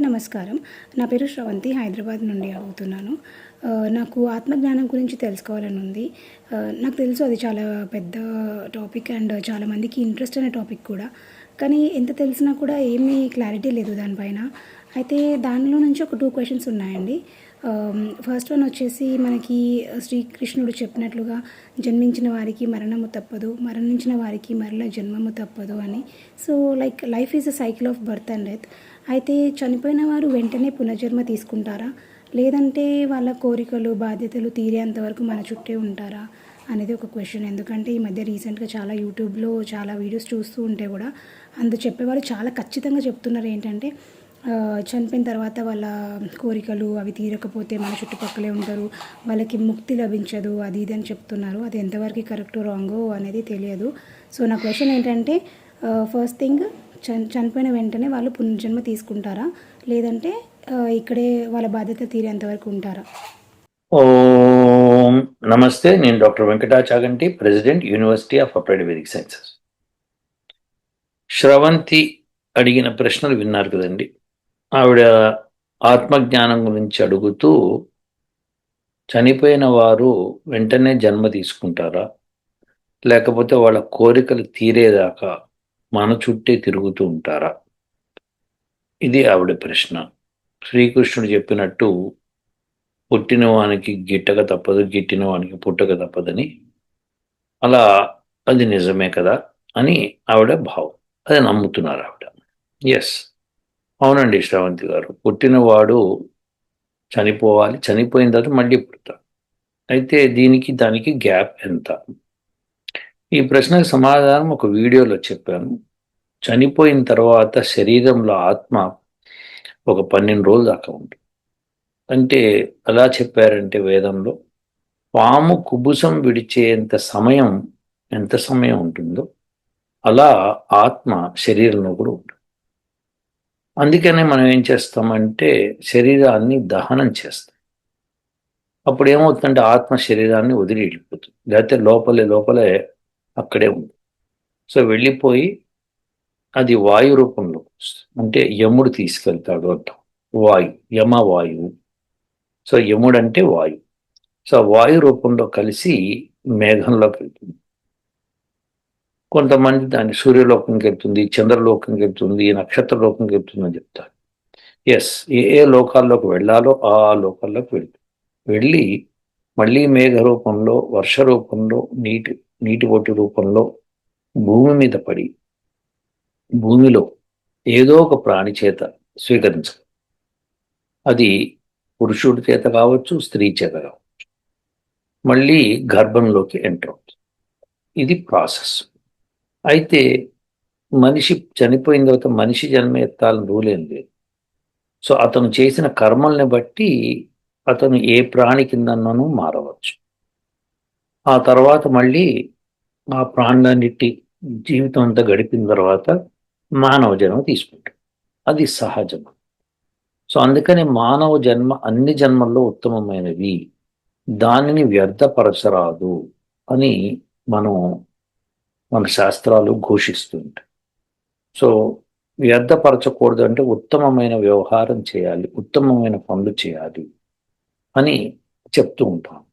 నమస్కారం. నా పేరు శ్రవంతి హైదరాబాద్ నుండి అడుగుతున్నాను. నాకు ఆత్మజ్ఞానం గురించి తెలుసుకోవాలని ఉంది. నాకు తెలుసు అది చాలా పెద్ద టాపిక్ అండ్ చాలామందికి ఇంట్రెస్ట్ అనే టాపిక్ కూడా. కానీ ఎంత తెలిసినా కూడా ఏమీ క్లారిటీ లేదు దానిపైన. అయితే దానిలో నుంచి ఒక టూ క్వశ్చన్స్ ఉన్నాయండి. ఫస్ట్ వన్ వచ్చేసి మనకి శ్రీకృష్ణుడు చెప్పినట్లుగా జన్మించిన వారికి మరణము తప్పదు మరణించిన వారికి మరల జన్మము తప్పదు అని. So like life is a cycle of birth and death అయితే చనిపోయిన వారు వెంటనే పునర్జన్మ తీసుకుంటారా? లేదంటే వాళ్ళ కోరికలు బాధ్యతలు తీరేంత వరకు మన చుట్టే ఉంటారా? అనేది ఒక క్వశ్చన్ ఎందుకంటే ఈ మధ్య రీసెంట్గా చాలా యూట్యూబ్లో చాలా వీడియోస్ చూస్తూ ఉంటే కూడా అందు చెప్పేవారు చాలా ఖచ్చితంగా చెప్తున్నారు ఏంటంటే చనిపోయిన తర్వాత వాళ్ళ కోరికలు అవి తీరకపోతే మన చుట్టుపక్కలే ఉంటారు వాళ్ళకి ముక్తి లభించదు అది ఇది అని చెప్తున్నారు. అది ఎంతవరకు కరెక్ట్ రాంగో అనేది తెలియదు. సో నా క్వశ్చన్ ఏంటంటే ఫస్ట్ థింగ్ చనిపోయిన వెంటనే వాళ్ళు పునర్జన్మ తీసుకుంటారా? లేదంటే ఇక్కడే వాళ్ళ బాధ్యత తీరేంత వరకు ఉంటారా? ఓం నమస్తే నేను doctor Venkata Chaganti president university of applied Vedic sciences. Sravanthi అడిగిన ప్రశ్నలు విన్నారు కదండి. ఆవిడ ఆత్మజ్ఞానం గురించి అడుగుతూ చనిపోయిన వారు వెంటనే జన్మ తీసుకుంటారా? లేకపోతే వాళ్ళ కోరికలు తీరేదాకా మన చుట్టే తిరుగుతూ ఉంటారా? ఇది ఆవిడ ప్రశ్న. శ్రీకృష్ణుడు చెప్పినట్టు పుట్టిన వానికి గిట్టక తప్పదు గిట్టిన వానికి పుట్టక తప్పదని. అలా అది నిజమే కదా అని ఆవిడ భావం. అది నమ్ముతున్నారు ఆవిడ. ఎస్ అవునండి శ్రావంతి గారు. పుట్టినవాడు చనిపోవాలి చనిపోయిన తర్వాత మళ్ళీ పుడతాడు. అయితే దీనికి దానికి గ్యాప్ ఎంత? ఈ ప్రశ్నకు సమాధానం ఒక వీడియోలో చెప్పాను. చనిపోయిన తర్వాత శరీరంలో ఆత్మ ఒక పన్నెండు రోజుల దాకా ఉంటుంది. అంటే ఎలా చెప్పారంటే వేదంలో పాము కుబుసం విడిచేంత సమయం ఎంత సమయం ఉంటుందో అలా ఆత్మ శరీరంలో కూడా ఉంటుంది. అందుకనే మనం ఏం చేస్తామంటే శరీరాన్ని దహనం చేస్తాం. అప్పుడు ఏమవుతుందంటే ఆత్మ శరీరాన్ని వదిలి వెళ్ళిపోతుంది. లేకపోతే లోపలే లోపలే అక్కడే ఉంది. సో వెళ్ళిపోయి అది వాయు రూపంలో అంటే యముడు తీసుకెళ్తాడు అంటాం. వాయు యమ వాయువు. సో యముడు అంటే వాయు. సో వాయు రూపంలో కలిసి మేఘంలోకి వెళ్తుంది. కొంతమంది దాన్ని సూర్యలోకంకి వెళ్తుంది చంద్రలోకంకి వెళ్తుంది నక్షత్ర లోకంకి వెళ్తుంది అని చెప్తారు. ఎస్ ఏ ఏ లోకాల్లోకి వెళ్ళాలో ఆ ఆ లోకాల్లోకి వెళ్తుంది. వెళ్ళి మళ్ళీ మేఘ రూపంలో వర్ష రూపంలో నీటి నీటి పొట్టి రూపంలో భూమి మీద పడి భూమిలో ఏదో ఒక ప్రాణి చేత స్వీకరించ అది పురుషుడి చేత కావచ్చు స్త్రీ చేత కావచ్చు. మళ్ళీ గర్భంలోకి ఎంటర్ అవుతుంది. ఇది ప్రాసెస్. అయితే మనిషి చనిపోయిన తర్వాత మనిషి జన్మ ఎత్తాలని రూల్ ఏం లేదు. సో అతను చేసిన కర్మల్ని బట్టి అతను ఏ ప్రాణి కిందనూ మారవచ్చు. ఆ తర్వాత మళ్ళీ ఆ ప్రాణులన్నిటి జీవితం అంతా గడిపిన తర్వాత మానవ జన్మ తీసుకుంటాం. అది సహజం. సో అందుకని మానవ జన్మ అన్ని జన్మల్లో ఉత్తమమైనవి దానిని వ్యర్థపరచరాదు అని మనం మన శాస్త్రాలు ఘోషిస్తుంటాయి సో వ్యర్థపరచకూడదు అంటే ఉత్తమమైన వ్యవహారం చేయాలి ఉత్తమమైన పనులు చేయాలి అని చెప్తూ ఉంటాం.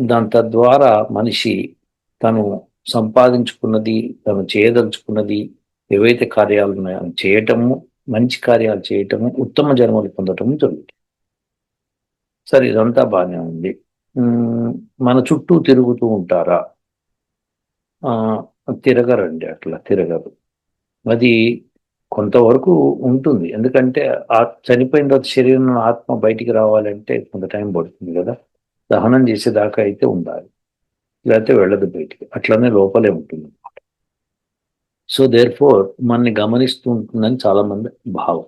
దాని తద్వారా మనిషి తను సంపాదించుకున్నది తను చేయదలుచుకున్నది ఏవైతే కార్యాలు ఉన్నాయో అవి చేయటము మంచి కార్యాలు చేయటము ఉత్తమ జన్మలు పొందటము జరుగుతుంది. సరే ఇదంతా బాగానే ఉంది. మన చుట్టూ తిరుగుతూ ఉంటారా? ఆ, తిరగరండి అట్లా తిరగరు. అది కొంతవరకు ఉంటుంది. ఎందుకంటే ఆ చనిపోయిన తర్వాత శరీరం ఆత్మ బయటికి రావాలంటే కొంత టైం పడుతుంది కదా. దహనం చేసేదాకా అయితే ఉండాలి. లేకపోతే వెళ్ళదు బయటికి. అట్లనే లోపలే ఉంటుంది సో దేర్ ఫోర్ మనని గమనిస్తూ ఉంటుందని చాలా మంది భావం.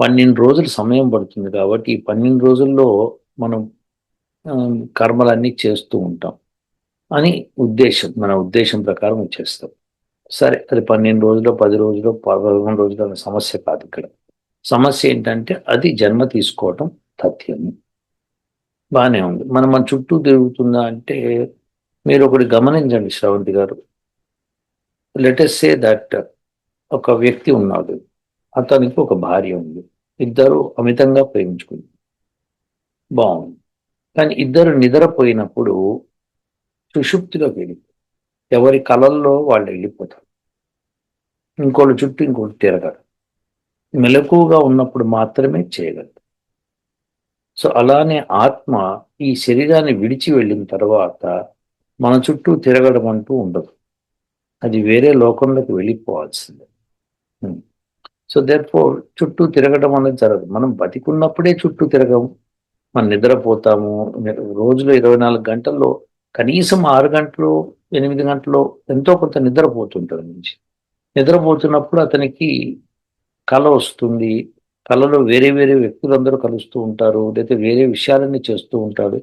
పన్నెండు రోజులు సమయం పడుతుంది కాబట్టి ఈ పన్నెండు రోజుల్లో మనం కర్మలన్నీ చేస్తూ ఉంటాం అని ఉద్దేశం మన ఉద్దేశం ప్రకారం చేస్తాం. సరే అది పన్నెండు రోజులు పది రోజులు పదకొండు రోజులు అనే సమస్య కాదు ఇక్కడ. సమస్య ఏంటంటే అది జన్మ తీసుకోవటం తథ్యము. బాగానే ఉంది. మనం మన చుట్టూ తిరుగుతుందా అంటే మీరు ఒకటి గమనించండి శ్రవంతి గారు. లెటెస్ సే దట్ ఒక వ్యక్తి ఉన్నాడు. అతనికి ఒక భార్య ఉంది. ఇద్దరు అమితంగా ప్రేమించుకుంది బాగుంది. కానీ ఇద్దరు నిద్రపోయినప్పుడు సుషుప్తిలోకి వెళ్ళిపోయి ఎవరి కళల్లో వాళ్ళు వెళ్ళిపోతారు. ఇంకోళ్ళ చుట్టూ ఇంకోటి తిరగరు. మెలకువగా ఉన్నప్పుడు మాత్రమే చేయగలరు. సో అలానే ఆత్మ ఈ శరీరాన్ని విడిచి వెళ్ళిన తర్వాత మన చుట్టూ తిరగడం అంటూ ఉండదు. అది వేరే లోకంలోకి వెళ్ళిపోవాల్సిందే. సో దేర్ఫోర్ చుట్టూ తిరగడం అనేది జరగదు. మనం బతికున్నప్పుడే చుట్టూ తిరగము మనం నిద్రపోతాము. రోజులో ఇరవై నాలుగు గంటల్లో కనీసం ఆరు గంటలు ఎనిమిది గంటలు ఎంతో కొంత నిద్రపోతుంటాడు నుంచి నిద్రపోతున్నప్పుడు అతనికి కళ వస్తుంది. కళలో వేరే వేరే వ్యక్తులందరూ కలుస్తూ ఉంటారు. లేదా వేరే విషయాలన్నీ చేస్తూ ఉంటాడు.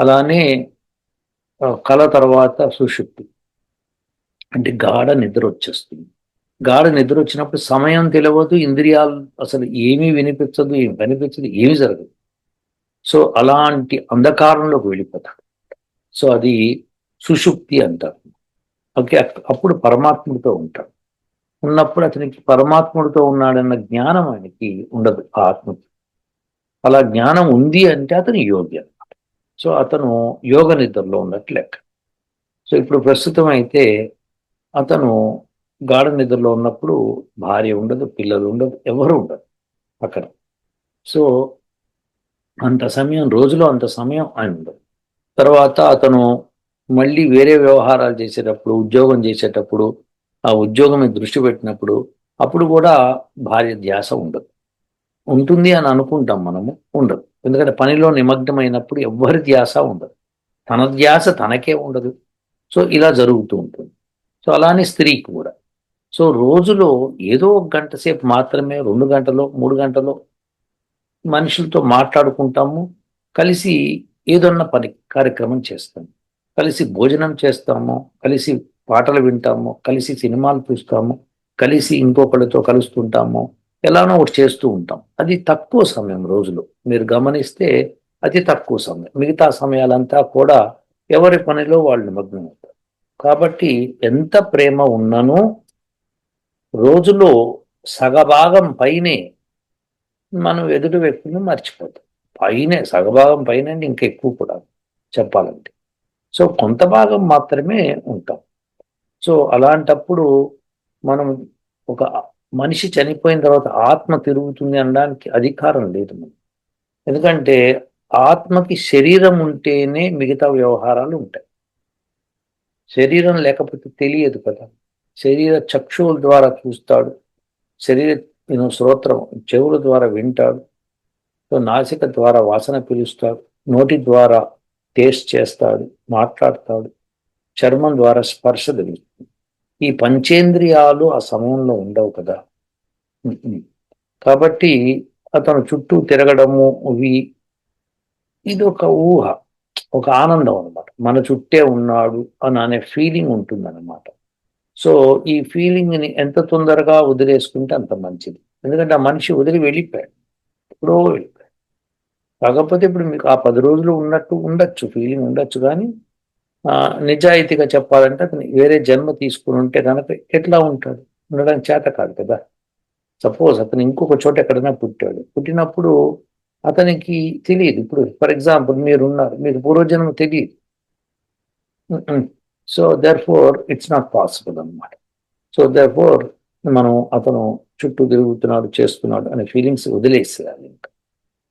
అలానే కళ తర్వాత సుషుప్తి అంటే గాఢ నిద్ర వచ్చేస్తుంది. గాఢ నిద్ర వచ్చినప్పుడు సమయం తెలియదు ఇంద్రియాలు అసలు ఏమీ వినిపించదు ఏమి కనిపించదు ఏమి జరగదు. సో అలాంటి అంధకారంలోకి వెళ్ళిపోతాడు సో అది సుషుప్తి అంటారు. ఓకే అప్పుడు పరమాత్ముడితో ఉంటాడు ఉన్నప్పుడు అతనికి పరమాత్ముడితో ఉన్నాడన్న జ్ఞానం ఆయనకి ఉండదు ఆత్మకి. అలా జ్ఞానం ఉంది అంటే అతను యోగ్యత సో అతను యోగ నిద్రలో ఉన్నట్టు లెక్క. సో ఇప్పుడు ప్రస్తుతం అయితే అతను గాఢ నిద్రలో ఉన్నప్పుడు భార్య ఉండదు పిల్లలు ఉండదు ఎవరు ఉండదు అక్కడ. సో అంత సమయం రోజులో అంత సమయం ఆయన ఉండదు. తర్వాత అతను మళ్ళీ వేరే వ్యవహారాలు చేసేటప్పుడు ఉద్యోగం చేసేటప్పుడు ఆ ఉద్యోగం దృష్టి పెట్టినప్పుడు అప్పుడు కూడా భార్య ధ్యాస ఉండదు. ఉంటుంది అని అనుకుంటాం మనము ఉండదు. ఎందుకంటే పనిలో నిమగ్నమైనప్పుడు ఎవ్వరి ధ్యాస ఉండదు. తన ధ్యాస తనకే ఉండదు. సో ఇలా జరుగుతూ ఉంటుంది. సో అలానే స్త్రీకి కూడా. సో రోజులో ఏదో ఒక గంట సేపు మాత్రమే రెండు గంటలో మూడు గంటలో మనుషులతో మాట్లాడుకుంటాము. కలిసి ఏదన్నా పని కార్యక్రమం చేస్తాము కలిసి భోజనం చేస్తాము. కలిసి పాటలు వింటాము. కలిసి సినిమాలు చూస్తాము. కలిసి ఇంకొకళ్ళతో కలుస్తుంటాము. ఎలానో ఒకటి చేస్తూ ఉంటాం. అది తక్కువ సమయం రోజులో. మీరు గమనిస్తే అతి తక్కువ సమయం. మిగతా సమయాలంతా కూడా ఎవరి పనిలో వాళ్ళు నిమగ్నం అవుతారు. కాబట్టి ఎంత ప్రేమ ఉన్ననో రోజులో సగభాగం పైనే మనం ఎదుటి వ్యక్తిని మర్చిపోతాం. పైనే సగభాగం పైన ఇంకా ఎక్కువ కూడా చెప్పాలంటే. సో కొంత భాగం మాత్రమే ఉంటాం. సో అలాంటప్పుడు మనం ఒక మనిషి చనిపోయిన తర్వాత ఆత్మ తిరుగుతుంది అనడానికి అధికారం లేదు మనం ఎందుకంటే ఆత్మకి శరీరం ఉంటేనే మిగతా వ్యవహారాలు ఉంటాయి. శరీరం లేకపోతే తెలియదు కదా. శరీర చక్షువుల ద్వారా చూస్తాడు. శరీర శ్రోత్రం చెవుల ద్వారా వింటాడు. నాసిక ద్వారా వాసన పిలుస్తాడు. నోటి ద్వారా టేస్ట్ చేస్తాడు మాట్లాడతాడు. చర్మం ద్వారా స్పర్శ తెలుస్తుంది ఈ పంచేంద్రియాలు ఆ సమయంలో ఉండవు కదా. కాబట్టి అతను చుట్టూ తిరగడము ఇవి ఇది ఒక ఊహ ఒక ఆనందం అన్నమాట. మన చుట్టే ఉన్నాడు అని అనే ఫీలింగ్ ఉంటుందన్నమాట. సో ఈ ఫీలింగ్ని ఎంత తొందరగా వదిలేసుకుంటే అంత మంచిది. ఎందుకంటే ఆ మనిషి వదిలి వెళ్ళిపోయాడు. ఎప్పుడో వెళ్ళిపోయాడు. కాకపోతే ఇప్పుడు మీకు ఆ పది రోజులు ఉన్నట్టు ఉండొచ్చు ఫీలింగ్ ఉండొచ్చు కానీ నిజాయితీగా చెప్పాలంటే అతను వేరే జన్మ తీసుకుని ఉంటే కనుక ఎట్లా ఉంటాడు? ఉండడానికి చేత కాదు కదా. సపోజ్ అతను ఇంకొక చోట ఎక్కడైనా పుట్టాడు. పుట్టినప్పుడు అతనికి తెలియదు. ఇప్పుడు ఫర్ ఎగ్జాంపుల్ మీరు ఉన్నారు మీకు పూర్వజన్మ తెలియదు. So therefore it's not possible అనమాట సో దర్ ఫోర్ మనం అతను చుట్టూ తిరుగుతున్నాడు చేస్తున్నాడు అనే ఫీలింగ్స్ వదిలేసేయాలి ఇంకా.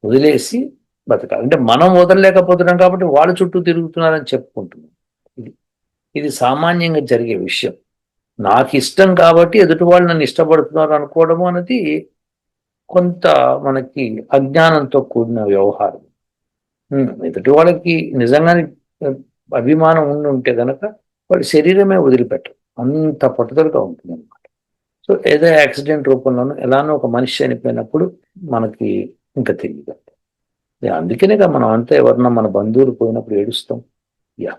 వదిలేసి బతకాలి. అంటే మనం వదలలేకపోతున్నాం కాబట్టి వాళ్ళు చుట్టూ తిరుగుతున్నారని చెప్పుకుంటున్నాం. ఇది సామాన్యంగా జరిగే విషయం. నాకు ఇష్టం కాబట్టి ఎదుటి వాళ్ళు నన్ను ఇష్టపడుతున్నారు అనుకోవడము అనేది కొంత మనకి అజ్ఞానంతో కూడిన వ్యవహారం. ఎదుటి వాళ్ళకి నిజంగానే అభిమానం ఉండి ఉంటే కనుక వాళ్ళ శరీరమే వదిలిపెట్టరు. అంత పట్టుదలగా ఉంటుంది అనమాట సో ఏదో యాక్సిడెంట్ రూపంలోనూ ఎలానో ఒక మనిషి చనిపోయినప్పుడు మనకి ఇంకా తెలియదు యా, అందుకనే మనం అంతా ఎవరన్నా మన బంధువులు పోయినప్పుడు ఏడుస్తాం. యా.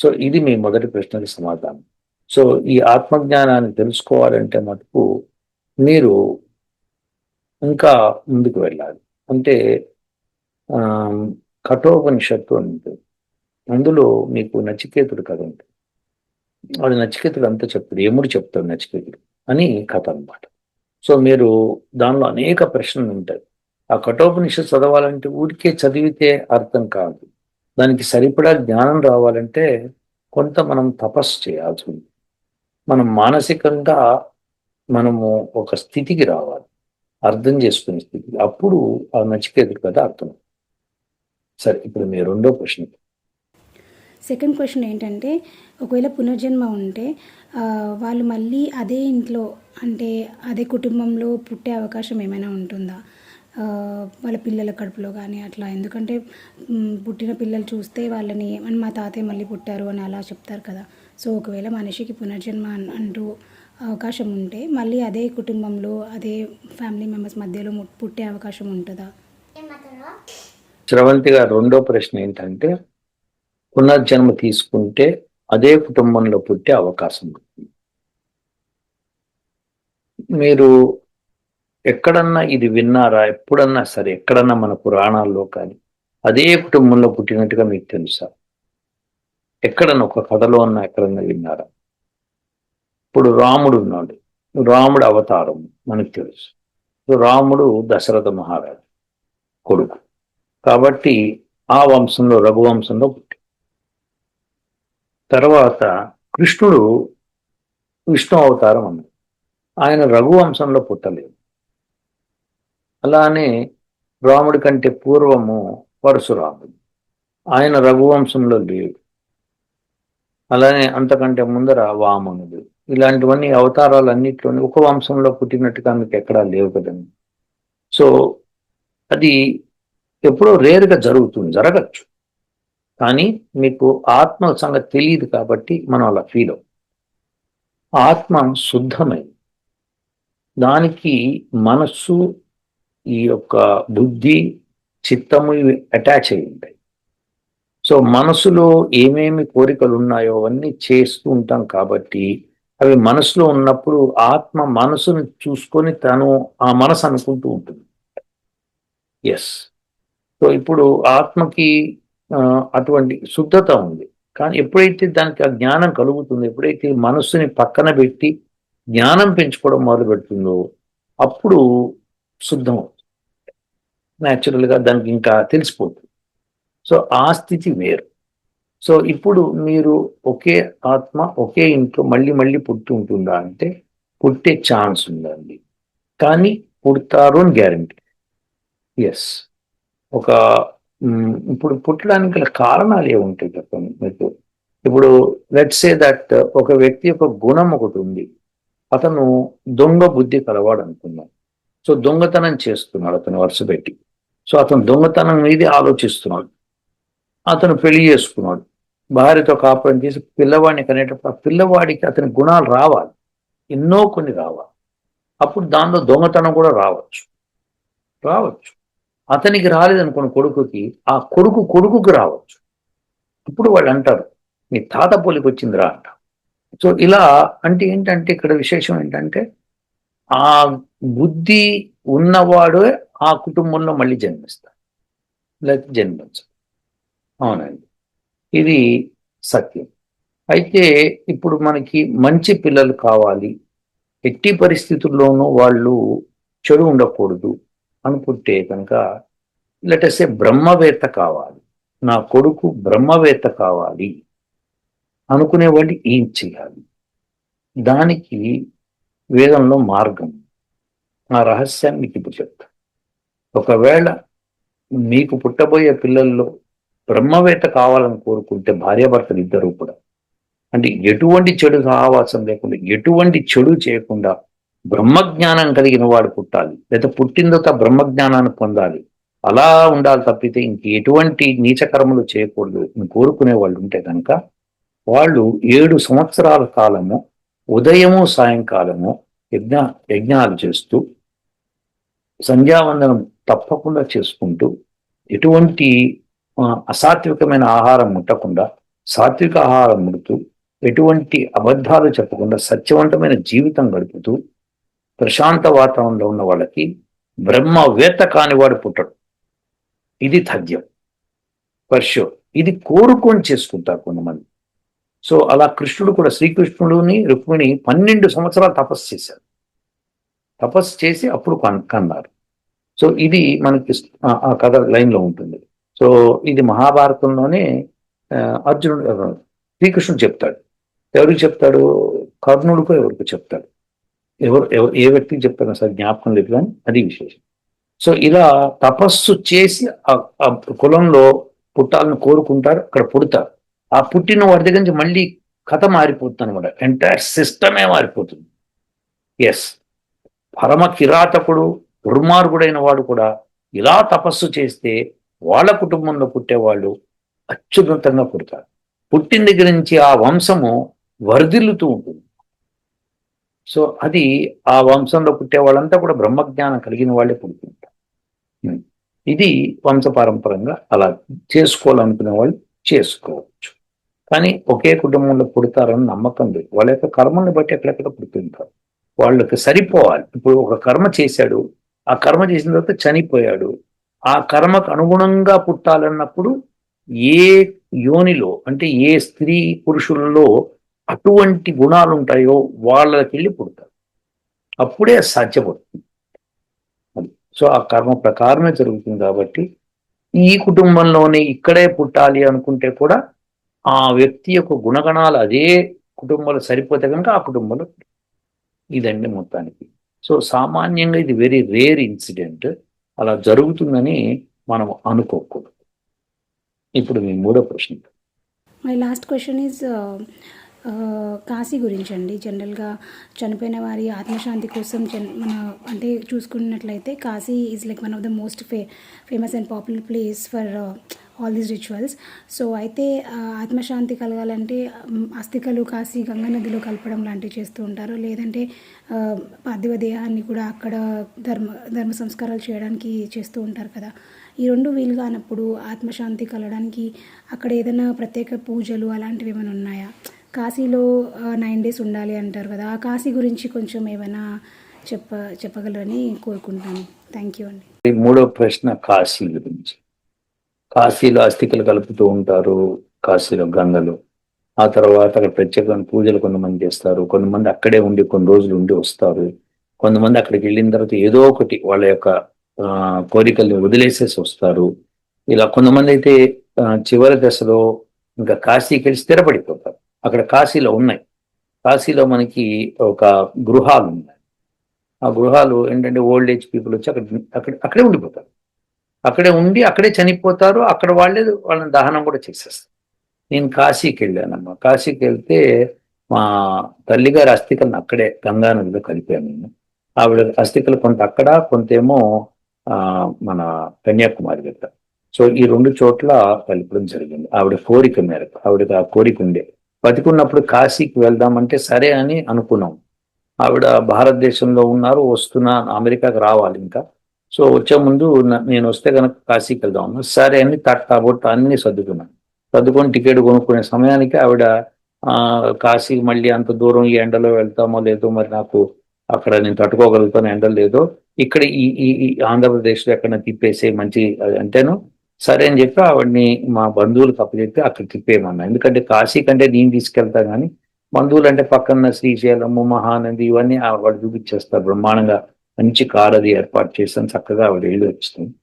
సో ఇది మీ మొదటి ప్రశ్నకి సమాధానం. సో ఈ ఆత్మజ్ఞానాన్ని తెలుసుకోవాలంటే మటుకు మీరు ఇంకా ముందుకు వెళ్ళాలి. అంటే ఆ, కఠోపనిషత్తు అని అందులో మీకు నచికేతుడు కథ ఉంటుంది. వాడు నచికేతుడు అంతా చెప్తాడు. ఏముడు చెప్తాడు నచికేతుడు అని కథ అనమాట సో మీరు దానిలో అనేక ప్రశ్నలు ఉంటాయి. ఆ కఠోపనిషత్ చదవాలంటే ఊరికే చదివితే అర్థం కాదు. దానికి సరిపడా జ్ఞానం రావాలంటే కొంత మనం తపస్సు చేయాల్సి ఉంది మనం మానసికంగా మనము ఒక స్థితికి రావాలి. అర్థం చేసుకునే స్థితికి. అప్పుడు ఆ నచికేతుడు కదా అర్థం. సరే ఇప్పుడు మీ రెండో ప్రశ్న. సెకండ్ క్వశ్చన్ ఏంటంటే ఒకవేళ పునర్జన్మ ఉంటే వాళ్ళు మళ్ళీ అదే ఇంట్లో అంటే అదే కుటుంబంలో పుట్టే అవకాశం ఏమైనా ఉంటుందా? వాళ్ళ పిల్లల కడుపులో కానీ అట్లా. ఎందుకంటే పుట్టిన పిల్లలు చూస్తే వాళ్ళని "మన మా తాతయ్య మళ్ళీ పుట్టారు అని అలా చెప్తారు కదా. సో ఒకవేళ మనిషికి పునర్జన్మ అంటూ అవకాశం ఉంటే మళ్ళీ అదే కుటుంబంలో అదే ఫ్యామిలీ మెంబర్స్ మధ్యలో పుట్టే అవకాశం ఉంటుందా? శ్రవంతి గారు రెండో ప్రశ్న ఏంటంటే పునర్జన్మ తీసుకుంటే అదే కుటుంబంలో పుట్టే అవకాశం ఉంటుంది. మీరు ఎక్కడన్నా ఇది విన్నారా? ఎప్పుడన్నా సరే ఎక్కడన్నా మన పురాణాల్లో కానీ అదే కుటుంబంలో పుట్టినట్టుగా మీకు తెలుసా? ఎక్కడన్నా ఒక కథలో అన్నా ఎక్కడన్నా విన్నారా? ఇప్పుడు రాముడు ఉన్నాడు. రాముడు అవతారం మనకు తెలుసు. రాముడు దశరథ మహారాజు కొడుకు. కాబట్టి ఆ వంశంలో రఘువంశంలో పుట్టి తర్వాత కృష్ణుడు విష్ణు అవతారం అన్నాడు. ఆయన రఘువంశంలో పుట్టలేదు. అలానే రాముడి కంటే పూర్వము పరశురాముడు. ఆయన రఘువంశంలో లేడు. అలానే అంతకంటే ముందర వామనుడు. ఇలాంటివన్నీ అవతారాలు అన్నిట్లోనే ఒక వంశంలో పుట్టినట్టుగా మీకు ఎక్కడా లేవు కదండి. సో అది ఎప్పుడో రేరుగా జరుగుతుంది జరగచ్చు. కానీ మీకు ఆత్మ సంగతి తెలియదు కాబట్టి మనం అలా ఫీల్ అవుతాం ఆత్మ శుద్ధమైంది. దానికి మనస్సు ఈ యొక్క బుద్ధి చిత్తము ఇవి అటాచ్ అయి ఉంటాయి. సో మనసులో ఏమేమి కోరికలు ఉన్నాయో అవన్నీ చేస్తూ ఉంటాం కాబట్టి అవి మనసులో ఉన్నప్పుడు ఆత్మ మనసును చూసుకొని తను ఆ మనసు అనుకుంటూ ఉంటుంది. ఎస్ సో ఇప్పుడు ఆత్మకి అటువంటి శుద్ధత ఉంది. కానీ ఎప్పుడైతే దానికి ఆ జ్ఞానం కలుగుతుందో ఎప్పుడైతే మనస్సుని పక్కన పెట్టి జ్ఞానం పెంచుకోవడం మొదలు పెడుతుందో అప్పుడు శుద్ధం. అవుతుంది న్యాచురల్గా దానికి ఇంకా తెలిసిపోతుంది. సో ఆ స్థితి వేరు. సో ఇప్పుడు మీరు ఒకే ఆత్మ ఒకే ఇంట్లో మళ్ళీ మళ్ళీ పుట్టి ఉంటుందా అంటే పుట్టే ఛాన్స్ ఉందండి. కానీ పుడతారు అని గ్యారంటీ ఎస్ ఒక ఇప్పుడు పుట్టడానికి గల కారణాలు ఏముంటాయి చెప్పండి మీకు. ఇప్పుడు లెట్ సే దట్ ఒక వ్యక్తి యొక్క గుణం ఒకటి ఉంది. అతను దొంగ బుద్ధి కలవాడు అనుకున్నాను సో దొంగతనం చేస్తున్నాడు అతను వరుస పెట్టి. సో అతను దొంగతనం మీద ఆలోచిస్తున్నాడు. అతను పెళ్ళి చేసుకున్నాడు. భార్యతో కాపురం చేసి పిల్లవాడిని కనేటప్పుడు ఆ పిల్లవాడికి అతని గుణాలు రావాలి. ఎన్నో కొన్ని రావాలి. అప్పుడు దానిలో దొంగతనం కూడా రావచ్చు. రావచ్చు. అతనికి రాలేదనుకున్న కొడుకుకి ఆ కొడుకు కొడుకుకి రావచ్చు. ఇప్పుడు వాళ్ళు అంటారు నీ తాత పోలికి వచ్చిందిరా అంట. సో ఇలా అంటే ఏంటంటే ఇక్కడ విశేషం ఏంటంటే ఆ బుద్ధి ఉన్నవాడు ఆ కుటుంబంలో మళ్ళీ జన్మిస్తాడు. లేకపోతే జన్మించడు. అవునండి. ఇది సత్యం. అయితే ఇప్పుడు మనకి మంచి పిల్లలు కావాలి. ఎట్టి పరిస్థితుల్లోనూ వాళ్ళు చెడు ఉండకూడదు అనుకుంటే కనుక లెటసే బ్రహ్మవేత్త కావాలి. నా కొడుకు బ్రహ్మవేత్త కావాలి అనుకునేవాడిని ఏం చేయాలి? దానికి వేదంలో మార్గం ఆ రహస్యాన్ని మీకు ఇప్పుడు చెప్తా. ఒకవేళ మీకు పుట్టబోయే పిల్లల్లో బ్రహ్మవేత్త కావాలని కోరుకుంటే భార్యాభర్తలు ఇద్దరు కూడా. అంటే ఎటువంటి చెడు సహవాసం లేకుండా ఎటువంటి చెడు చేయకుండా బ్రహ్మజ్ఞానం కలిగిన వాడు పుట్టాలి. లేదా పుట్టిన తర్వాత బ్రహ్మజ్ఞానాన్ని పొందాలి. అలా ఉండాలి తప్పితే ఇంక ఎటువంటి నీచకర్మలు చేయకూడదు అని కోరుకునే వాళ్ళు ఉంటే కనుక వాళ్ళు ఏడు సంవత్సరాల కాలము ఉదయము సాయంకాలము యజ్ఞ యజ్ఞాలు చేస్తూ సంధ్యావందనం తప్పకుండా చేసుకుంటూ ఎటువంటి అసాత్వికమైన ఆహారం ముట్టకుండా సాత్విక ఆహారం ముడుతూ ఎటువంటి అబద్ధాలు చెప్పకుండా సత్యవంతమైన జీవితం గడుపుతూ ప్రశాంత వాతావరణంలో ఉన్న వాళ్ళకి బ్రహ్మవేత్త కానివాడు పుట్టడు. ఇది తథ్యం. పర్షో ఇది కోరుకొని చేసుకుంటారు కొంతమంది. సో అలా కృష్ణుడు కూడా శ్రీకృష్ణుడుని రుక్మిణి పన్నెండు సంవత్సరాలు తపస్సు చేశారు. తపస్సు చేసి అప్పుడు కన్- కన్నారు. సో ఇది మనకి ఆ- కథ లైన్లో ఉంటుంది. సో ఇది మహాభారతంలోనే అర్జునుడు శ్రీకృష్ణుడు చెప్తాడు. ఎవరికి చెప్తాడు? కర్ణుడికో ఎవరికి చెప్తాడు? ఎవరు ఎవరు ఏ వ్యక్తికి చెప్తాడు? సార్ జ్ఞాపకం లేదు కానీ అది విశేషం. సో ఇలా తపస్సు చేసి ఆ- ఆ కులంలో పుట్టాలని కోరుకుంటారు అక్కడ పుడతారు. ఆ పుట్టిన వారి దగ్గర నుంచి మళ్ళీ కథ మారిపోతుంది అనమాట ఎంటైర్ సిస్టమే మారిపోతుంది. ఎస్ పరమ కిరాతకుడు దుర్మార్గుడైన వాడు కూడా ఇలా తపస్సు చేస్తే వాళ్ళ కుటుంబంలో పుట్టేవాళ్ళు అత్యున్నతంగా పుడతారు. పుట్టిన దగ్గర నుంచి ఆ వంశము వర్ధిల్లుతూ ఉంటుంది. సో అది ఆ వంశంలో పుట్టే వాళ్ళంతా కూడా బ్రహ్మజ్ఞానం కలిగిన వాళ్ళే పుడుతుంటారు. ఇది వంశపారంపరంగా అలా చేసుకోవాలనుకునే వాళ్ళు చేసుకోవచ్చు. కానీ ఒకే కుటుంబంలో పుడతారని నమ్మకం లేదు. వాళ్ళ యొక్క కర్మల్ని బట్టి ఎక్కడెక్కడ పుడుతుంటారు. వాళ్ళకి సరిపోవాలి. ఇప్పుడు ఒక కర్మ చేశాడు ఆ కర్మ చేసిన తర్వాత చనిపోయాడు. ఆ కర్మకు అనుగుణంగా పుట్టాలన్నప్పుడు ఏ యోనిలో అంటే ఏ స్త్రీ పురుషులలో అటువంటి గుణాలు ఉంటాయో వాళ్ళకి వెళ్ళి పుడతారు. అప్పుడే అది సాధ్యపడుతుంది. సో ఆ కర్మ ప్రకారమే జరుగుతుంది కాబట్టి ఈ కుటుంబంలోనే ఇక్కడే పుట్టాలి అనుకుంటే కూడా ఆ వ్యక్తి యొక్క గుణగణాలు అదే కుటుంబంలో సరిపోతే కనుక ఆ కుటుంబంలో ఇదండి మొత్తానికి. సో సామాన్యంగా ఇది వెరీ రేర్ ఇన్సిడెంట్ అలా జరుగుతుందని మనం అనుకోకూడదు. ఇప్పుడు మీ మూడో ప్రశ్న. My last question is Kashi గురించి అండి జనరల్గా చనిపోయిన వారి ఆత్మశాంతి కోసం జన్ మన అంటే చూసుకున్నట్లయితే Kashi is like one of the most fa famous and popular place for all these rituals so అయితే ఆత్మశాంతి కలగాలంటే అస్థికలు కాశీ గంగా నదిలో కలపడం లాంటివి చేస్తూ ఉంటారు. లేదంటే పార్థివ దేహాన్ని కూడా అక్కడ ధర్మ ధర్మ సంస్కారాలు చేయడానికి చేస్తూ ఉంటారు కదా. ఈ రెండు వీలు కానప్పుడు ఆత్మశాంతి కలగడానికి అక్కడ ఏదైనా ప్రత్యేక పూజలు అలాంటివి ఏమైనా ఉన్నాయా? కాశీలో నైన్ డేస్ ఉండాలి అంటారు కదా. ఆ కాశీ గురించి కొంచెం ఏమైనా చెప్ప చెప్పగలరని కోరుకుంటాను థ్యాంక్ యూ అండి. మూడో ప్రశ్న కాశీ గురించి. కాశీలో అస్థికలు కలుపుతూ ఉంటారు కాశీలో గంగలో. ఆ తర్వాత అక్కడ ప్రత్యేకమైన పూజలు కొంతమంది చేస్తారు. కొంతమంది అక్కడే ఉండి కొన్ని రోజులు ఉండి వస్తారు. కొంతమంది అక్కడికి వెళ్ళిన తర్వాత ఏదో ఒకటి వాళ్ళ యొక్క ఆ, కోరికల్ని వదిలేసేసి వస్తారు. ఇలా కొంతమంది అయితే చివరి దశలో ఇంకా కాశీకి వెళ్ళి స్థిరపడిపోతారు. అక్కడ కాశీలో ఉన్నాయి. కాశీలో మనకి ఒక గృహాలు ఉన్నాయి. ఆ గృహాలు ఏంటంటే ఓల్డ్ ఏజ్ పీపుల్ వచ్చి అక్కడ అక్కడ అక్కడే ఉండిపోతారు. అక్కడే ఉండి అక్కడే చనిపోతారు. అక్కడ వాళ్ళే వాళ్ళని దహనం కూడా చేసేస్తారు. నేను కాశీకి వెళ్ళానమ్మా. కాశీకి వెళ్తే మా తల్లిగారి అస్థికలను అక్కడే గంగా నదిలో కలిపాను నేను. ఆవిడ అస్థికలు కొంత అక్కడ కొంతేమో ఆ, మన కన్యాకుమారి దగ్గర. సో ఈ రెండు చోట్ల కలపడం జరిగింది. ఆవిడ కోరిక మేరకు ఆవిడకి ఆ కోరిక ఉండే. బతికున్నప్పుడు కాశీకి వెళ్దామంటే సరే అని అనుకున్నాం. ఆవిడ భారతదేశంలో ఉన్నారు వస్తున్నా అమెరికాకి రావాలి ఇంకా. సో వచ్చే ముందు నేను వస్తే కనుక కాశీకి వెళ్దాం అన్నా. సరే అని తట్ట బొట్ట అన్ని సర్దుకున్నాను. సర్దుకొని టికెట్ కొనుక్కునే సమయానికి ఆవిడ ఆ మళ్ళీ అంత దూరం ఈ ఎండలో వెళ్తామో లేదో మరి నాకు అక్కడ నేను తట్టుకోగలుగుతాను ఎండలు లేదో ఇక్కడ ఈ ఈ ఈ ఆంధ్రప్రదేశ్లో ఎక్కడ తిప్పేసే మంచి అంటేను సరే అని చెప్పి ఆవిడని మా బంధువులకు అప్పచెప్పి అక్కడ తిప్పేయమన్నా. ఎందుకంటే కాశీ కంటే నేను తీసుకెళ్తా కానీ బంధువులు అంటే పక్కన శ్రీశైలము మహానంది ఇవన్నీ వాడు చూపించేస్తారు బ్రహ్మాండంగా. మంచి కార్ అది ఏర్పాటు చేస్తాను చక్కగా ఆవిడ వెళ్ళి వచ్చింది.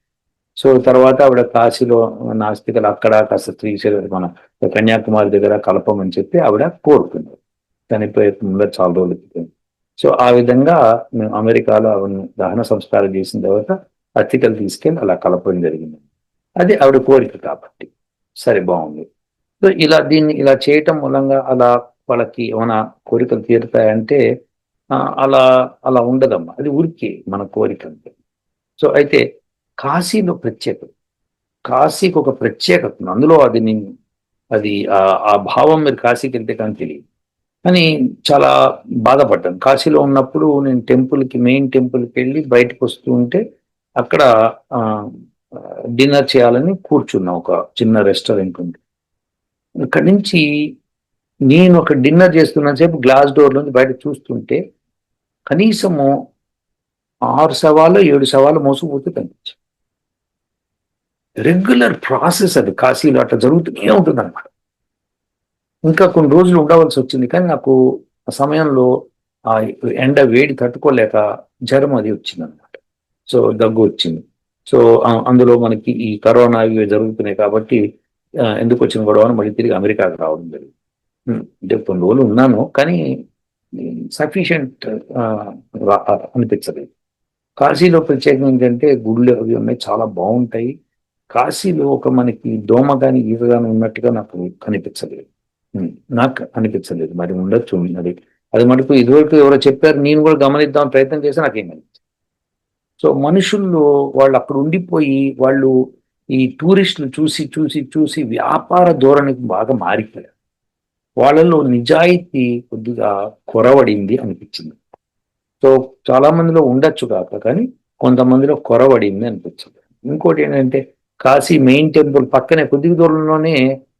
సో తర్వాత ఆవిడ కాశీలో నాస్తికలు అక్కడ కాస్త శ్రీశైలం మన కన్యాకుమారి దగ్గర కలపమని చెప్పి ఆవిడ కోరుకుంది. చనిపోయే ముందర చాలా రోజులు క్రితం. సో ఆ విధంగా మేము అమెరికాలో ఆవిడ దహన సంస్కారం చేసిన తర్వాత అతికలు తీసుకెళ్ళి అలా కలపడం జరిగింది. అది ఆవిడ కోరిక కాబట్టి. సరే బాగుంది. సో ఇలా దీన్ని ఇలా చేయటం మూలంగా అలా వాళ్ళకి ఏమైనా కోరికలు తీరుతాయంటే అలా అలా ఉండదమ్మా. అది ఊరికే మన కోరిక అంతే. సో అయితే కాశీలో ప్రత్యేకత. కాశీకి ఒక ప్రత్యేకత. అందులో అది నేను అది ఆ భావం మీరు కాశీకి వెళ్తే కానీ తెలియదు. కానీ చాలా బాధపడ్డాను. కాశీలో ఉన్నప్పుడు నేను టెంపుల్కి మెయిన్ టెంపుల్కి వెళ్ళి బయటకు వస్తూ ఉంటే అక్కడ డిన్నర్ చేయాలని కూర్చున్నా. ఒక చిన్న రెస్టారెంట్ ఉంది ఇక్కడి నుంచి నేను ఒక డిన్నర్ చేస్తున్న సేపు గ్లాస్ డోర్ నుంచి బయట చూస్తుంటే కనీసము ఆరు సవాలు ఏడు సవాలు మోసపోతే కనిపించాయి రెగ్యులర్ ప్రాసెస్ అది. కాశీలో అట్లా జరుగుతూనే ఉంటుంది అనమాట ఇంకా కొన్ని రోజులు ఉండవలసి వచ్చింది. కానీ నాకు ఆ సమయంలో ఆ ఎండ వేడి తట్టుకోలేక జ్వరం అది వచ్చింది అనమాట సో దగ్గు వచ్చింది. సో అందులో మనకి ఈ కరోనా ఇవి జరుగుతున్నాయి కాబట్టి ఎందుకు వచ్చిన గొడవ అని మళ్ళీ తిరిగి అమెరికాకు రావడం జరిగింది. అంటే కొన్ని రోజులు ఉన్నాను. కానీ సఫిషియంట్ అనిపించలేదు కాశీలో ప్రత్యేకంగా ఏంటంటే గుళ్ళు అవి ఉన్నాయి చాలా బాగుంటాయి. కాశీలో ఒక మనకి దోమ కానీ ఈగ కానీ ఉన్నట్టుగా నాకు కనిపించలేదు నాకు అనిపించలేదు. మరి ఉండొచ్చు అది అది మటుకు ఇదివరకు ఎవరో చెప్పారు నేను కూడా గమనిద్దాం ప్రయత్నం చేసి నాకేం కనిపించలేదు సో మనుషుల్లో వాళ్ళు అక్కడ ఉండిపోయి వాళ్ళు ఈ టూరిస్టులు చూసి చూసి చూసి వ్యాపార ధోరణికి బాగా మారిపోయారు. వాళ్ళలో నిజాయితీ కొద్దిగా కొరవడింది అనిపించింది. సో చాలా మందిలో ఉండొచ్చు కాక కానీ కొంతమందిలో కొరవడింది అనిపించింది. ఇంకోటి ఏంటంటే కాశీ మెయిన్ టెంపుల్ పక్కనే కొద్ది దూరంలోనే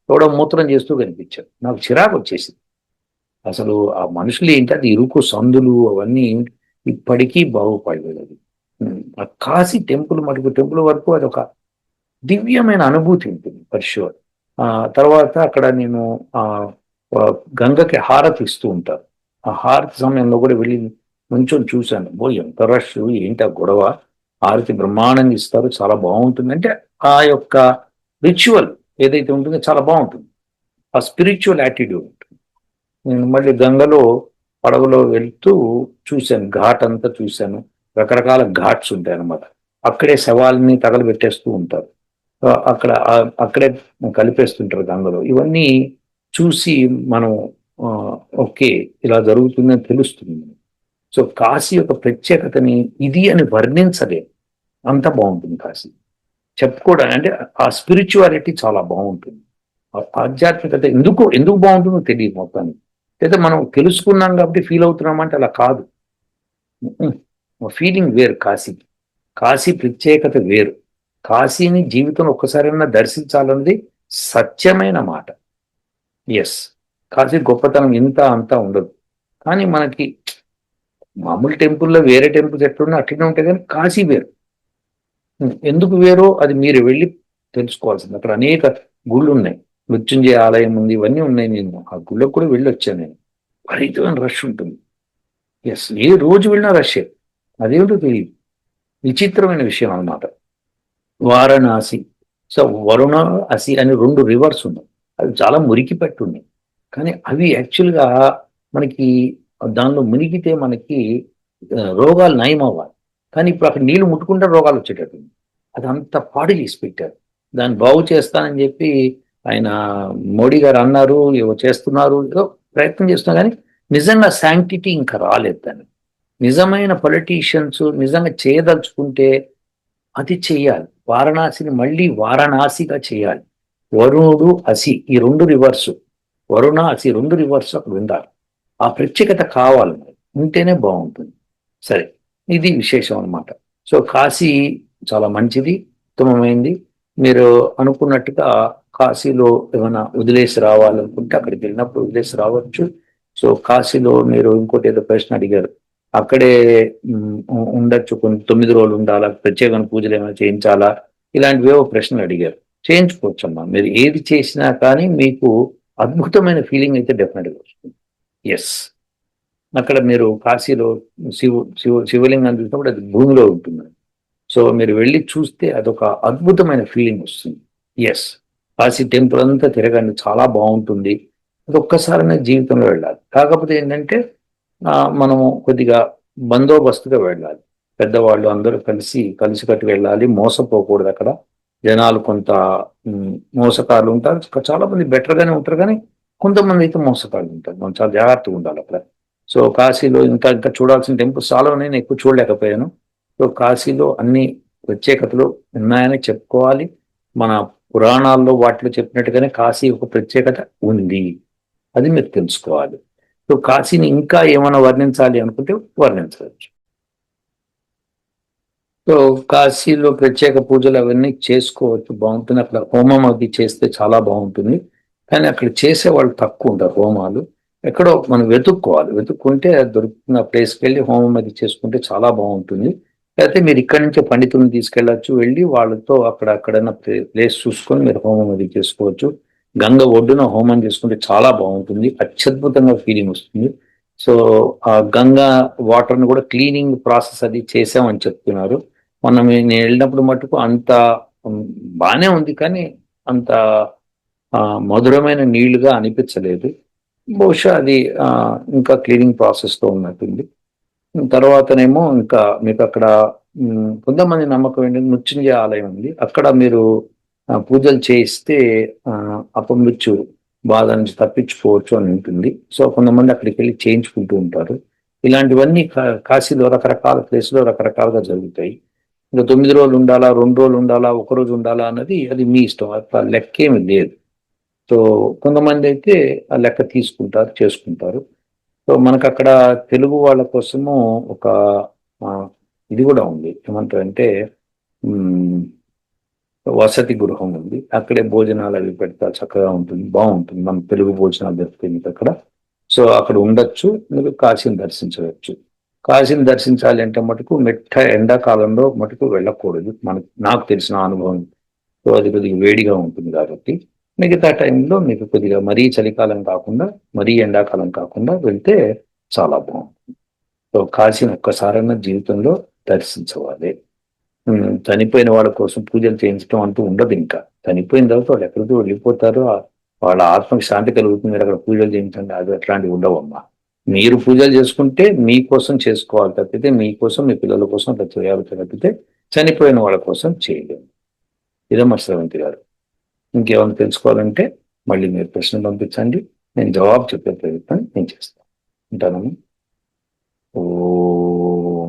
ఎవడో మూత్రం చేస్తూ కనిపించారు నాకు చిరాకు వచ్చేసింది. అసలు ఆ మనుషులు ఏంటి? అది ఇరుకు సందులు అవన్నీ ఇప్పటికీ బాగుపడలేదు అది. ఆ కాశీ టెంపుల్ మటుకు టెంపుల్ వరకు అది ఒక దివ్యమైన అనుభూతి ఉంటుంది పరిశుభ్ర ఆ తర్వాత అక్కడ నేను ఆ, గంగకి హారతి ఇస్తూ ఉంటారు. ఆ హారతి సమయంలో కూడా వెళ్ళి కొంచెం చూశాను. బో ఎంత రష్ ఏంటి ఆ గొడవ? హారతి బ్రహ్మాండంగా ఇస్తారు చాలా బాగుంటుంది. అంటే ఆ యొక్క రిచువల్ ఏదైతే ఉంటుందో చాలా బాగుంటుంది. ఆ స్పిరిచువల్ యాటిట్యూడ్ ఉంటుంది. నేను మళ్ళీ గంగలో పడవలో వెళ్తూ చూశాను. ఘాట్ అంతా చూశాను. రకరకాల ఘాట్స్ ఉంటాయి అన్నమాట. అక్కడే శవాల్ని తగలబెట్టేస్తూ ఉంటారు. అక్కడ అక్కడే కలిపేస్తుంటారు గంగలో. ఇవన్నీ చూసి మనం ఆ, ఓకే ఇలా జరుగుతుందని తెలుస్తుంది. సో కాశీ యొక్క ప్రత్యేకతని ఇది అని వర్ణించలేం. అంత బాగుంటుంది కాశీ. చెప్పుకోవడానికి అంటే ఆ స్పిరిచువాలిటీ చాలా బాగుంటుంది. ఆ ఆధ్యాత్మికత ఎందుకు ఎందుకు బాగుంటుందో తెలియదు మొత్తానికి. లేదా మనం తెలుసుకున్నాం కాబట్టి ఫీల్ అవుతున్నాం అంటే అలా కాదు. ఫీలింగ్ వేరు కాశీ. కాశీ ప్రత్యేకత వేరు. కాశీని జీవితంలో ఒక్కసారైనా దర్శించాలన్నది సత్యమైన మాట. ఎస్ కాశీ గొప్పతనం ఇంత అంతా ఉండదు. కానీ మనకి మామూలు టెంపుల్లో వేరే టెంపుల్స్ ఎట్లున్నా అట్లనే ఉంటాయి కానీ కాశీ వేరు. ఎందుకు వేరో అది మీరు వెళ్ళి తెలుసుకోవాల్సింది. అక్కడ అనేక గుళ్ళు ఉన్నాయి. మృత్యుంజయ ఆలయం ఉంది ఇవన్నీ ఉన్నాయి. నేను ఆ గుళ్ళకు కూడా వెళ్ళి వచ్చాను నేను. విపరీతమైన రష్ ఉంటుంది. ఎస్ ఏ రోజు వెళ్ళినా రష్ అదేమిటో తెలియదు విచిత్రమైన విషయం అన్నమాట. వారణాసి. సో వరుణ అసి అని రెండు రివర్స్ ఉన్నాయి. అవి చాలా మురికి పెట్టున్నాయి కానీ అవి యాక్చువల్గా మనకి దానిలో మునిగితే మనకి రోగాలు నయం అవ్వాలి కానీ ఇప్పుడు అక్కడ నీళ్ళు ముట్టుకుంటే రోగాలు వచ్చేటట్టుంది. అది అంత పాడు చేసి పెట్టారు. దాన్ని బాగు చేస్తానని చెప్పి ఆయన మోడీ గారు అన్నారు ఏవో చేస్తున్నారు ఏదో ప్రయత్నం చేస్తున్నా కానీ నిజంగా శాంక్టిటీ ఇంకా రాలేదు దాన్ని నిజమైన పొలిటీషియన్స్ నిజంగా చేయదలుచుకుంటే అది చేయాలి. వారణాసిని మళ్ళీ వారణాసిగా చేయాలి. వరుణుడు అసి ఈ రెండు రివర్స్ వరుణ అసి రెండు రివర్స్ అక్కడ ఉండాలి. ఆ ప్రత్యేకత కావాలి ఉంటేనే బాగుంటుంది. సరే ఇది విశేషం అన్నమాట. సో కాశీ చాలా మంచిది ఉత్తమమైంది. మీరు అనుకున్నట్టుగా కాశీలో ఏమైనా వదిలేసి రావాలనుకుంటే అక్కడికి వెళ్ళినప్పుడు వదిలేసి రావచ్చు. సో కాశీలో మీరు ఇంకోటి ఏదో ప్రశ్న అడిగారు. అక్కడే ఉండొచ్చు. కొన్ని తొమ్మిది రోజులు ఉండాలా? ప్రత్యేకమైన పూజలు ఏమైనా చేయించాలా? ఇలాంటివేవో ప్రశ్నలు అడిగారు. చేయించుకోవచ్చమ్మా. మీరు ఏది చేసినా కానీ మీకు అద్భుతమైన ఫీలింగ్ అయితే డెఫినెట్గా వస్తుంది. ఎస్ అక్కడ మీరు కాశీలో శివు శివ శివలింగం చూసినప్పుడు అది భూమిలో ఉంటుంది. సో మీరు వెళ్ళి చూస్తే అదొక అద్భుతమైన ఫీలింగ్ వస్తుంది. ఎస్ కాశీ టెంపుల్ అంతా తిరగండి చాలా బాగుంటుంది. అది ఒక్కసారైనా జీవితంలో వెళ్ళాలి. కాకపోతే ఏంటంటే మనము కొద్దిగా బందోబస్తుగా వెళ్ళాలి. పెద్దవాళ్ళు అందరూ కలిసి కలిసికట్టు వెళ్ళాలి. మోసపోకూడదు అక్కడ. జనాలు కొంత మోసకారులు ఉంటారు. చాలా మంది బెటర్గానే గానే ఉంటారు కానీ కొంతమంది అయితే మోసకారులు ఉంటారు. మనం చాలా జాగ్రత్తగా ఉండాలి అక్కడ. సో కాశీలో ఇంకా ఇంకా చూడాల్సిన టెంపుల్స్ చాలా ఉన్నాయి. నేను ఎక్కువ చూడలేకపోయాను. సో కాశీలో అన్ని ప్రత్యేకతలు ఉన్నాయని చెప్పుకోవాలి. మన పురాణాల్లో వాటిలో చెప్పినట్టుగానే కాశీ ఒక ప్రత్యేకత ఉంది. అది మీరు తెలుసుకోవాలి. సో కాశీని ఇంకా ఏమైనా వర్ణించాలి అనుకుంటే వర్ణించవచ్చు. సో కాశీలో ప్రత్యేక పూజలు అవన్నీ చేసుకోవచ్చు. బాగుంటుంది. అక్కడ హోమం అది చేస్తే చాలా బాగుంటుంది. కానీ అక్కడ చేసే వాళ్ళు తక్కువ ఉంటారు హోమాలు. ఎక్కడో మనం వెతుక్కోవాలి. వెతుక్కుంటే దొరుకుతున్న ప్లేస్కి వెళ్ళి హోమం అది చేసుకుంటే చాలా బాగుంటుంది. లేకపోతే మీరు ఇక్కడి నుంచే పండితులను తీసుకెళ్ళచ్చు. వెళ్ళి వాళ్ళతో అక్కడ అక్కడైనా ప్లేస్ చూసుకొని మీరు హోమం అది చేసుకోవచ్చు. గంగ ఒడ్డున హోమం చేసుకుంటే చాలా బాగుంటుంది. అత్యద్భుతంగా ఫీలింగ్ వస్తుంది. సో ఆ గంగా వాటర్ని కూడా క్లీనింగ్ ప్రాసెస్ అది చేసామని చెప్తున్నారు. మనం నేను వెళ్ళినప్పుడు మటుకు అంత బాగానే బానే ఉంది కానీ అంత మధురమైన నీళ్ళుగా అనిపించలేదు. బహుశా అది ఆ, ఇంకా క్లీనింగ్ ప్రాసెస్లో ఉన్నట్టుంది. తర్వాతనేమో ఇంకా మీకు అక్కడ కొంతమంది నమ్మకం ఏంటంటే మృత్యుంజయ ఆలయం ఉంది. అక్కడ మీరు పూజలు చేయిస్తే అపమృత్యు బాధ నుంచి తప్పించుకోవచ్చు అని ఉంటుంది. సో కొంతమంది అక్కడికి వెళ్ళి చేయించుకుంటూ ఉంటారు. ఇలాంటివన్నీ కా- కాశీలో రకరకాల ప్లేస్లో రకరకాలుగా జరుగుతాయి. ఇంకా తొమ్మిది రోజులు ఉండాలా రెండు రోజులు ఉండాలా ఒక రోజు ఉండాలా అన్నది అది మీ ఇష్టం. అట్లా లెక్కేమి లేదు. సో కొంతమంది అయితే ఆ లెక్క తీసుకుంటారు చేసుకుంటారు. సో మనకు అక్కడ తెలుగు వాళ్ళ కోసము ఒక ఇది కూడా ఉంది. ఏమంటారంటే వసతి గృహం ఉంది. అక్కడే భోజనాలు అవి పెడతా చక్కగా ఉంటుంది బాగుంటుంది. మనం తెలుగు భోజనాలు దొరుకుతాయి మీకు అక్కడ సో అక్కడ ఉండొచ్చు మీరు కాశీని దర్శించవచ్చు. కాశీని దర్శించాలి అంటే మటుకు మెట్ట ఎండాకాలంలో మటుకు వెళ్ళకూడదు. మనకు నాకు తెలిసిన అనుభవం సో అది కొద్దిగా వేడిగా ఉంటుంది కాబట్టి మిగతా టైంలో మీకు కొద్దిగా మరీ చలికాలం కాకుండా మరీ ఎండాకాలం కాకుండా వెళ్తే చాలా బాగుంటుంది. సో కాశీని ఒక్కసారైనా జీవితంలో దర్శించవాలి. చనిపోయిన వాళ్ళ కోసం పూజలు చేయించడం అంటూ ఉండదు ఇంకా. చనిపోయిన తర్వాత వాళ్ళు ఎక్కడికి వెళ్ళిపోతారో వాళ్ళ ఆత్మకి శాంతి కలుగుతుంది. అక్కడ పూజలు చేయించండి అది అట్లాంటివి ఉండవమ్మా. మీరు పూజలు చేసుకుంటే మీకోసం చేసుకోవాలి తప్పితే మీకోసం మీ పిల్లల కోసం అట్లా చేయాలి తప్పితే చనిపోయిన వాళ్ళ కోసం చేయలేము ఇదమ్మా శ్రవంతి గారు. ఇంకేమైనా తెలుసుకోవాలంటే మళ్ళీ మీరు ప్రశ్న పంపించండి. నేను జవాబు చెప్పే ప్రయత్నం నేను చేస్తాను. ఉంటానమ్మా. ఓ.